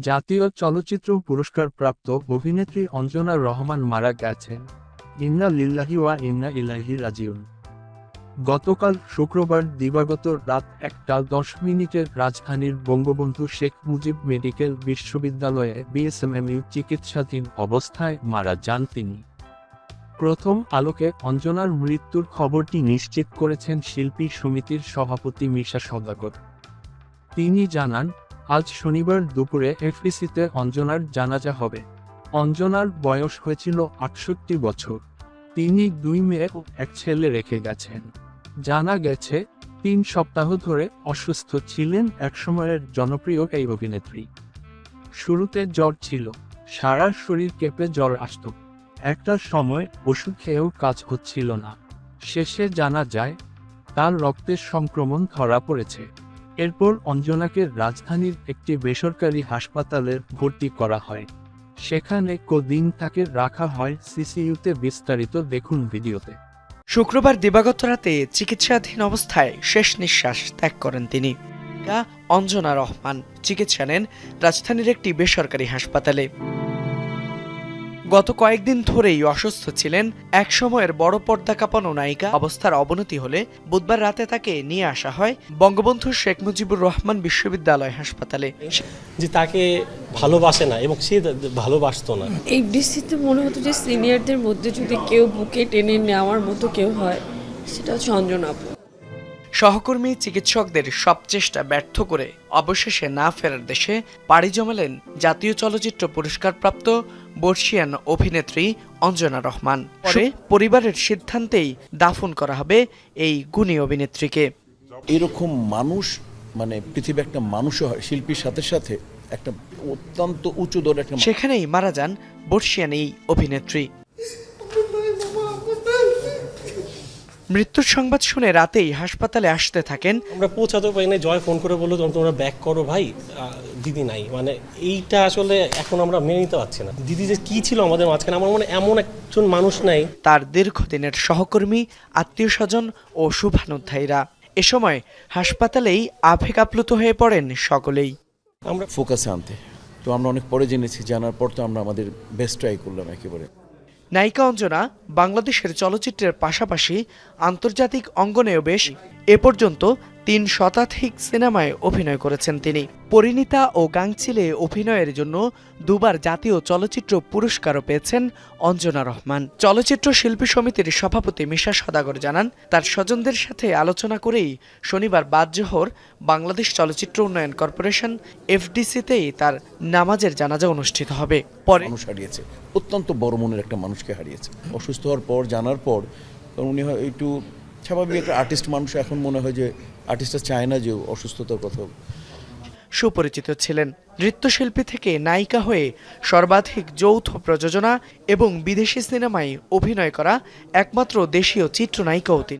জাতীয় চলচ্চিত্র পুরস্কার প্রাপ্ত অভিনেত্রী অঞ্জনা রহমান মারা গেছেন। ইন্না লিল্লাহি ওয়া ইন্না ইলাহি রাজিউন। গতকাল শুক্রবার দিবাগত রাত একটা দশ মিনিটের রাজধানীর বঙ্গবন্ধু শেখ মুজিব মেডিকেল বিশ্ববিদ্যালয়ে বিএসএমএমইউ চিকিৎসাধীন অবস্থায় মারা যান তিনি। প্রথম আলোকে অঞ্জনার মৃত্যুর খবরটি নিশ্চিত করেছেন শিল্পী সমিতির সভাপতি মিশা সদাগর। তিনি জানান আজ শনিবার দুপুরে এফডিসিতে অঞ্জনার জানাজা হবে। অঞ্জনার বয়স হয়েছিল আটষট্টি বছর। তিনি দুই মেয়ে ও এক ছেলে রেখে গেছেন। জানা গেছে, তিন সপ্তাহ ধরে অসুস্থ ছিলেন একসময়ের জনপ্রিয় এই অভিনেত্রী। শুরুতে জ্বর ছিল, সারা শরীর কেঁপে জ্বর আসত। একটা সময় ওষুধ খেয়েও কাজ হচ্ছিল না। শেষে জানা যায়, তার রক্তের সংক্রমণ ধরা পড়েছে। এরপর অঞ্জনাকে রাজধানীর একটি বেসরকারি হাসপাতালে ভর্তি করা হয়। সেখানে কদিন তাকে রাখা হয় সিসিইউতে বিস্তারিত দেখুন ভিডিওতে। শুক্রবার দিবাগত রাতে চিকিৎসাধীন অবস্থায় শেষ নিঃশ্বাস ত্যাগ করেন তিনি। অঞ্জনা রহমান। চিকিৎসা নেন রাজধানীর একটি বেসরকারি হাসপাতালে। গত কয়েকদিন ধরেই অসুস্থ ছিলেন এক সময়ের বড় পর্দা কাঁপানো নায়িকা। অবস্থার অবনতি হলে বুধবার রাতে তাকে নিয়ে আসা হয় বঙ্গবন্ধু শেখ মুজিবুর রহমান বিশ্ববিদ্যালয় হাসপাতালে। যে তাকে ভালোবাসে না এবং সে ভালোবাসতো না। এই ডিসিতে মনে হতো যে সিনিয়রদের মধ্যে যদি কেউ বুকে টেনে নেওয়ার মতো কেউ হয় সেটা হচ্ছে অঞ্জনা আপু সহকর্মী চিকিৎসকদের সব চেষ্টা ব্যর্থ করে অবশেষে না ফেরার দেশে পাড়ি জমালেন জাতীয় চলচ্চিত্র পুরস্কারপ্রাপ্ত বর্ষিয়ান অভিনেত্রী অঞ্জনা রহমান। পরে? পরিবারের সিদ্ধান্তেই দাফন করা হবে এই গুণী অভিনেত্রীকে। এরকম মানুষ মানে পৃথিবী একটা মানুষও হয় শিল্পীর সাথে সাথে একটা অত্যন্ত উঁচু দর একটা সেখানেই মারা যান বর্ষিয়ান এই অভিনেত্রী। মৃত্যুর সংবাদ শুনে রাতেই হাসপাতালে আসতে থাকেন। আমরা পৌঁছাতে পারি না জয় ফোন করে বলল তোমরা ব্যাক করো ভাই। দিদি নাই। মানে এইটা আসলে এখন আমরা মেনে নিতে পারছি না। দিদি যে কি ছিল আমাদের মাঝখানে আমার মনে হয় এমন একজন মানুষ নাই। তার দীর্ঘদিনের সহকর্মী আত্মীয় স্বজন ও শুভানুধ্যায়ীরা এ সময় হাসপাতালেই আবেগ আপ্লুত হয়ে পড়েন সকলেই। আমরা ফোকাসে আনতে। তো আমরা অনেক পরে জেনেছি জানার পর তো আমরা আমাদের বেস্ট ট্রাই করলাম একেবারে। নায়িকা অঞ্জনা বাংলাদেশের চলচ্চিত্রের পাশাপাশি আন্তর্জাতিক অঙ্গনেও বেশ এ পর্যন্ত তিন শতাধিক সিনেমায় অভিনয় করেছেন তিনি। পরিণীতা ও গাংচিলে অভিনয়ের জন্য দুবার জাতীয় চলচ্চিত্র পুরস্কারও পেয়েছেন অঞ্জনা রহমান। চলচ্চিত্র শিল্পী সমিতির সভাপতি মিশা সদাগর জানান, তার স্বজনদের সাথে আলোচনা করেই শনিবার বাদজোহর বাংলাদেশ চলচ্চিত্র উন্নয়ন কর্পোরেশন এফডিসিতেই তার নামাজের জানাজা অনুষ্ঠিত হবে। পরে মানুষ হারিয়েছে, অত্যন্ত বড় মনের একটা মানুষকে হারিয়েছে। অসুস্থ হওয়ার পর, জানার পর উনি একটু স্বাভাবিক একটা আর্টিস্ট মানুষ, এখন মনে হয় যে আর্টিস্টটা চায় না যে অসুস্থতার কথা। সুপরিচিত ছিলেন। নৃত্যশিল্পী থেকে নায়িকা হয়ে সর্বাধিক যৌথ প্রযোজনা এবং বিদেশি সিনেমায় অভিনয় করা একমাত্র দেশীয় চিত্রনায়িকাও তিনি।